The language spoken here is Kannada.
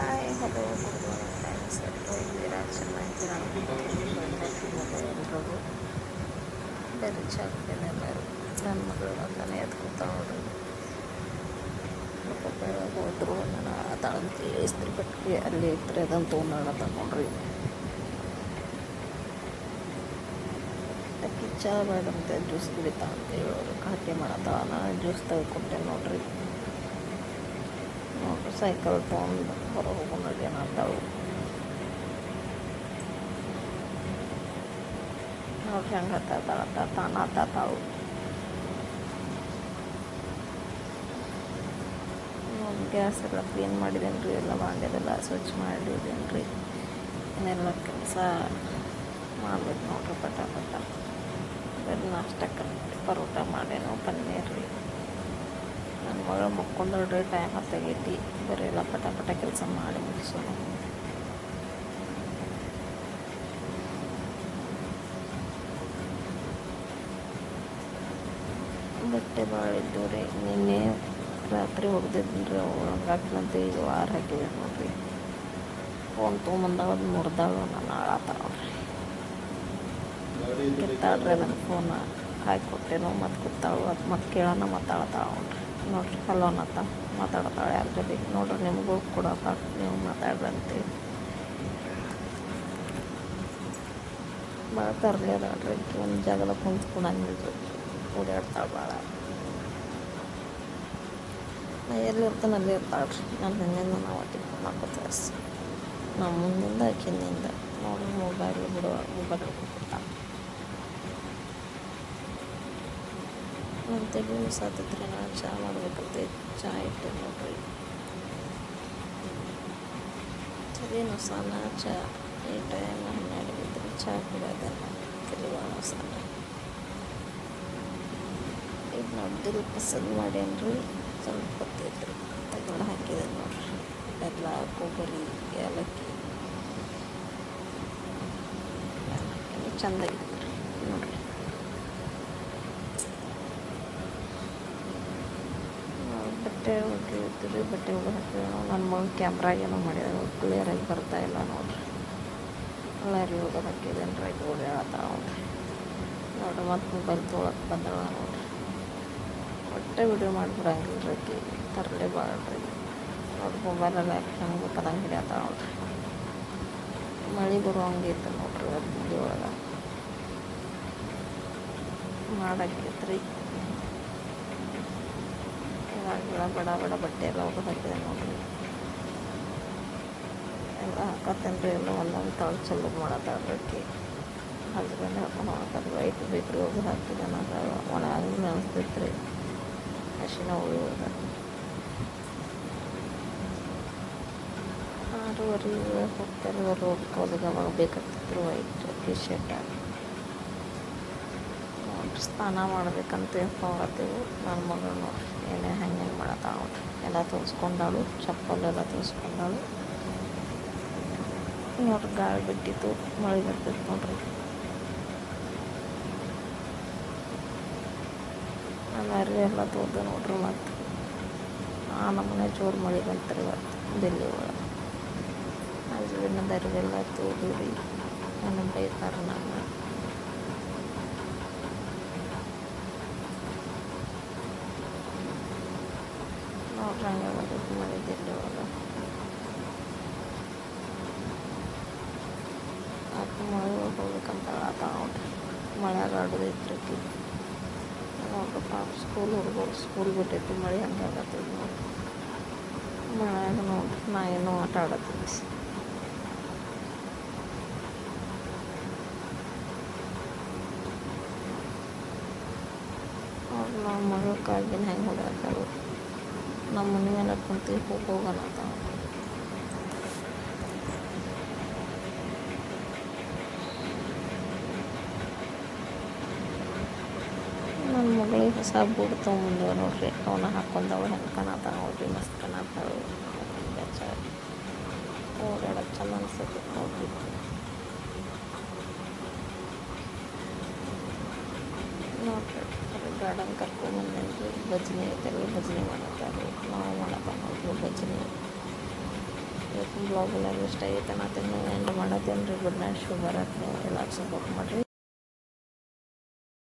Hi hello good morning friends ಎಲ್ಲರೂ ಇದ್ದೀರಾ ಚೆನ್ನಾಗಿದ್ದೀರಾ ಎಲ್ರಿಗೂ ಬೇರೆ ಚಾಕ್ಲೇಟ್ ಎಲ್ಲರೂ ನನ್ನ ಮಗಳು ಒಂದನೇ ಎತ್ಕೊತಾ ನೋಡ್ರಿ ಹೋದ್ರು ನಾನು ತಳಂತಿ ಇಸ್ತ್ರಿ ಪಟ್ಟಿ ಅಲ್ಲಿ ಇದ್ರೆ ಅದನ್ನು ತೊಗೊಂಡು ತಗೊಂಡ್ರಿ ಅಕ್ಕಿ ಚಾ ಅಂತ ಜ್ಯೂಸ್ ಕುಡಿತಾ ಅಂತ ಹೇಳೋರು ಕಾಟಿ ಮಾಡತ್ತ ನಾನು ಜ್ಯೂಸ್ ತೆಗೆದುಕೊಟ್ಟೆ ಕೊಟ್ಟೆ ನೋಡ್ರಿ ಸೈಕಲ್ ತೊಗೊಂಡು ಹೊರಗೆ ಹೋಗೋಣ ಏನಂತಾವು ನೋಡ್ರಿ ಹಂಗೆ ಹತ್ತಾಳ ತಾನ ಹತ್ತಾವು ಗ್ಯಾಸ್ ಎಲ್ಲ ಕ್ಲೀನ್ ಮಾಡಿದ್ದೇನೆ ರೀ ಎಲ್ಲ ಬಾಂಡೆದೆಲ್ಲ ಸ್ವಚ್ಛ ಮಾಡಿದ್ದೇನೆ ರೀ ಇನ್ನೆಲ್ಲ ಕೆಲಸ ಮಾಡ್ಬೇಕು ನೋಡ್ರಿ ಪಟ ಪಟ. ನಾಷ್ಟಕ್ಕೆ ಪರೋಟ ಮಾಡೇನೋ ಪನ್ನೀರ್ ರೀ ಮಗಳು ಮಕ್ಕೊಂಡ್ರಿ ಟೈಮ್ ಬೇರೆ ಎಲ್ಲ ಪಟ ಪಟ ಕೆಲಸ ಮಾಡಿ ಮುಗಿಸೋಣ ಬಟ್ಟೆ ಭಾಳ ಇದ್ದವು ರೀ ನಿನ್ನೆ ರಾತ್ರಿ ಹೊಡೆದಿದ್ದೀನಿ ರೀ ಒಣಗಾಕ್ಲಂತ ಈಗ ವಾರ ಹಾಕಿದೆ ನೋಡ್ರಿ. ಫೋನ್ ತೊಗೊಂಬಂದಾಗ ಅದು ಮುರಿದಾಗ ನಾನು ಆಳತ್ತಾವ ನೋಡ್ರಿ. ಕಿತ್ತಾಡ್ರಿ ನನ್ನ ಫೋನ್ ಹಾಕಿ ಕೊಟ್ಟೇನೋ ಮತ್ತೆ ಕೂತಾಳು, ಅದು ಮತ್ತೆ ಕೇಳೋಣ ಮಾತಾಡ್ತಾಳ ನೋಡ್ರಿ ಹಲೋ ಅನ್ನತ್ತ ಮಾತಾಡ್ತಾಳೆ ಯಾರ ಜೊತೆ? ನೋಡ್ರಿ, ನಿಮಗೂ ಕೊಡತ್ತ ನೀವು ಮಾತಾಡ್ರಿ ಅಂತೇಳಿ. ಭಾಳ ತರಲಿ ಅದಾಳ್ರಿ, ಒಂದು ಜಾಗದಾಗ ಕುಂತು ಕೊಡಂಗಿಲ್ಲ ಓಡಾಡ್ತಾಳೆ ಭಾಳ ನಾ ಎಲ್ಲಿ ಇರ್ತಾನೆ ಅಲ್ಲಿ ಇರ್ತಾಳೆ ರೀ ನನ್ನ ಹಿಂದಿಂದ ನಾವು ಒಟ್ಟಿಗೆ ಮಾಡ್ಕೊತ ನಮ್ಮ ಮುಂದಿಂದ ಆಕಿನಿಂದ ನೋಡ್ರಿ ಮೊಬೈಲ್ ಬಿಡುವ ಮೊಬೈಲ್ ಹಿಡ್ಕೊತಾಳೆ ನನ್ನ ತಲೆ ಸಾತೈತ್ರಿ ನಾನು ಚಹಾ ಮಾಡ್ಬೇಕಂತ ಚಹಾ ಇಟ್ಟೆ ನೋಡ್ರಿ. ತಲೆ ನುಸಾನ ಚಹಾ ಈ ಟೈಮ್ ಹನ್ನೆರಡು ಬಿದ್ದರೆ ಚಹಾ ಕುಡಿಯೋದಲ್ಲ ತಲೆ ನುಸಾನ ಈಗ ನಾವು ದಿಲ್ ಪಸಂದ್ ಮಾಡೇನ್ರಿ ಸ್ವಲ್ಪ ಹೊತ್ತೈತ್ರಿ ತಗೊಂಡು ಹಾಕಿದೆ ನೋಡ್ರಿ. ಎಲ್ಲ ಕೊಬ್ಬರಿ, ಏಲಕ್ಕಿ. ಚಂದ ಐತ್ರಿ ನೋಡ್ರಿ ಬಟ್ಟೆ ಒಗಿತೀವಿ ಬಟ್ಟೆ ಒಗೆದು ನನ್ನ ಮಗ ಕ್ಯಾಮ್ರಾ ಏನೋ ಮಾಡಿದಾರೆ ಕ್ಲಿಯರಾಗಿ ಬರ್ತಾ ಇಲ್ಲ ನೋಡ್ರಿ. ಎಲ್ಲಾರಿ ಹೋಗೋದು ಹಾಕಿದ್ದೇನೆ ರೀ ಓಡಿ ಹೇಳ್ತಾವ ನೋಡ್ರಿ ನೋಡ್ರಿ ಮತ್ತು ಮೊಬೈಲ್ ತೊಗೊಳಕ್ಕೆ ಬಂದಳ ನೋಡ್ರಿ. ಒಟ್ಟೆ ವಿಡಿಯೋ ಮಾಡಿಬಿಡಂಗಿಲ್ಲ ರೀ ತರಲೇ ಬಾಳ್ರಿ. ನೋಡ್ರಿ ಮೊಬೈಲೆಲ್ಲ ಹೆಂಗೆ ಬೇಕಾದಂಗೆ ಹಿಡಿಯತ್ತಾಳ ನೋಡ್ರಿ ಮಳೆ ಬರೋ ಹಂಗೈತೆ ನೋಡ್ರಿ ಅದು ಒಳಗೆ. ಮಾಡಾಕೈತ್ರಿ ಇವಾಗೆಲ್ಲ ಬಡ ಬಡ, ಬಟ್ಟೆ ಎಲ್ಲ ಒಗೆದು ಹಾಕಿದೆ ನೋಡಿರಿ ಎಲ್ಲ ಹಾಕತ್ತೇನೆ ರೀ ಎಲ್ಲ ಒಂದೊಂದು ತಾಳು ಚಲೋ ಮಾಡತ್ತಾಳ್ರಿ ಹಸ್ಬೆಂಡ್ ಹಾಕೊಂಡು ಹಾಕೋದು ವೈಟ್ ಬೇಕ್ರಿ ಒಗೆದು ಹಾಕಿದೆ ನಾನು ಒಣ ಹಂಗೆ ಅನಿಸ್ತೈತೆ ರೀ ಹಸಿನ ಉಳಿಯೋದ ಆರೂವರೆ ಹೋಗ್ತಾರೆ ಅವ್ರು ಹೋಗ್ಬೋದು ಅವಾಗ ಬೇಕಾಗ್ತಿದ್ರು ವೈಟ್ ಟಿ ಶರ್ಟ್ ನೋಡ್ರಿ ಸ್ನಾನ ಮಾಡ್ಬೇಕಂತ ಹೋಗತ್ತೀವಿ ನನ್ನ ಮಗಳು ಏನೇ ಹೆಂಗೆ ಹೆಂಗೆ ಮಾಡತ್ತಾಳ ನೋಡ್ರಿ ಎಲ್ಲ ತೋರಿಸ್ಕೊಂಡಾಳು, ಚಪ್ಪಲ್ ಎಲ್ಲ ತೋರಿಸ್ಕೊಂಡಾಳು. ನೋಡ್ರಿ ಗಾಳಿ ಬಿಟ್ಟಿತ್ತು, ಮಳೆ ಬರ್ತೈತೆ ನೋಡ್ರಿ. ಅರ್ವಿ ಎಲ್ಲ ತೋರ್ದೆ ನೋಡ್ರಿ ಮತ್ತು. ಆ, ನಮ್ಮನೆ ಜೋರು ಮಳೆ ಬಂತ್ರಿ ಇವತ್ತು ದಿಲ್ಲಿ ಒಳಗೆ. ಅರ್ವಿ ಎಲ್ಲ ತೋರಿದ್ರಿ ನನ್ನ ಬೈತಾರೆ ನನ್ನ ನೋಡ್ರಿ ಹಂಗೆ ಬಂದೈತಿ ಮಳೆ ದಿಲ್ಲಿ ಒಳಗೆ ಅದು ಮಳೆ ಒಳಗೆ ಹೋಗ್ಬೇಕಂತ ಆತ ನೋಡ್ರಿ ಮಳೆಯಾಗ ಆಡೋದೈತ್ರಿ ಆಕಿ ನೋಡ್ರಪ್ಪ ಸ್ಕೂಲ್ ಹುಡುಗರು ಸ್ಕೂಲ್ ಬಿಟ್ಟೈತಿ ಮಳೆ ಹಂಗೆ ಆಗತ್ತೈತಿ ನೋಡ್ರಿ ಮಳೆಯಾಗ ನೋಡ್ರಿ ನಾ ಏನೋ ಆಟ ಆಡತ್ತೈತಿ ಅವ್ರು ನಮ್ಮ ಮಗಳು ಕಾಗಿನ ಹೆಂಗೆ ಹೊಡ್ಯಾತಾಳು ನಮ್ಮ ಮನೆ ಮೇಲೆ ಕುಂತು ಹೋಗಿ ಹೋಗೋಣ ಅಂತ. ನನ್ನ ಮಗಳಿಗೆ ಹೊಸ ಬೂಟ್ ತೊಗೊಂಬಂದವ ನೋಡ್ರಿ. ಅವನ್ನ ಹಾಕೊಂಡವ ಹೆಂಗೆ ಕಾಣತ್ತಾಳ ನೋಡ್ರಿ. ಮಸ್ತ್ ಕಾಣತ್ತಾಳು ಬೆಚ್ಚ ಓಡಾಡಕ್ಕೆ ಚಂದ ಅನ್ಸತ್ತೆ ನೋಡ್ರಿ. ಅಲ್ಲಿ ಕರ್ಕೊಂಡು ಬಂದು ಭಜನೆ ಐತೆಲ್ಲ ಭಜನೆ ಮಾಡತ್ತಾರ. ನಾವು ಮಾಡತ್ತ ನೋಡ್ರಿ ಭಜನೆ. ಬ್ಲಾಗ್ ಎಲ್ಲ ಇಷ್ಟ ಐತೆ ನಾ ತಿನ್ನ ರೀ ಗುಡ್ ನೈಟ್ ಶುಭರಾತ್ರಿ ಎಲ್ಲರೂ ಸಪೋರ್ಟ್ ಮಾಡಿರಿ.